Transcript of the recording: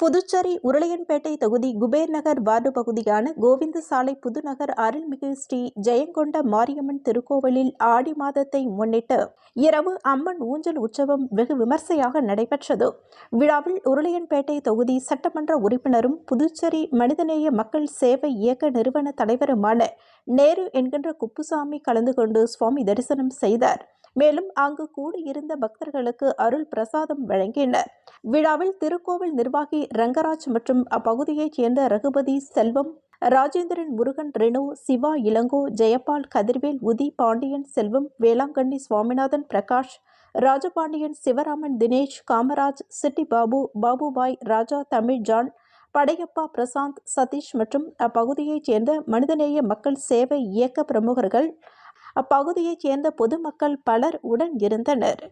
புதுச்சேரி உருளையன்பேட்டை தொகுதி குபேர் நகர் வார்டு பகுதியான கோவிந்தசாலை புதுநகர் அருள்மிகு ஸ்ரீ ஜெயங்கொண்ட மாரியம்மன் திருக்கோவிலில் ஆடி மாதத்தை முன்னிட்டு இரவு அம்மன் ஊஞ்சல் உற்சவம் வெகு விமர்சையாக நடைபெற்றது. விழாவில் உருளையன்பேட்டை தொகுதி சட்டமன்ற உறுப்பினரும் புதுச்சேரி மனிதநேய மக்கள் சேவை இயக்க நிறுவன தலைவருமான நேரு என்கின்ற குப்புசாமி கலந்து கொண்டு சுவாமி தரிசனம் செய்தார். மேலும் அங்கு கூடியிருந்த பக்தர்களுக்கு அருள் பிரசாதம் வழங்கினர். விழாவில் திருக்கோவில் நிர்வாகி ரங்கராஜ் மற்றும் அப்பகுதியைச் சேர்ந்த ரகுபதி செல்வம் ராஜேந்திரன் முருகன் ரெனு சிவா இளங்கோ ஜெயபால் கதிர்வேல் உதி பாண்டியன் செல்வம் வேளாங்கண்ணி சுவாமிநாதன் பிரகாஷ் ராஜபாண்டியன் சிவராமன் தினேஷ் காமராஜ் சிட்டி பாபு பாபுபாய் ராஜா தமிழ் ஜான் படையப்பா பிரசாந்த் சதீஷ் மற்றும் அப்பகுதியைச் சேர்ந்த மனிதநேய மக்கள் சேவை இயக்க பிரமுகர்கள் அப்பகுதியைச் சேர்ந்த பொதுமக்கள் பலர் உடன் இருந்தனர்.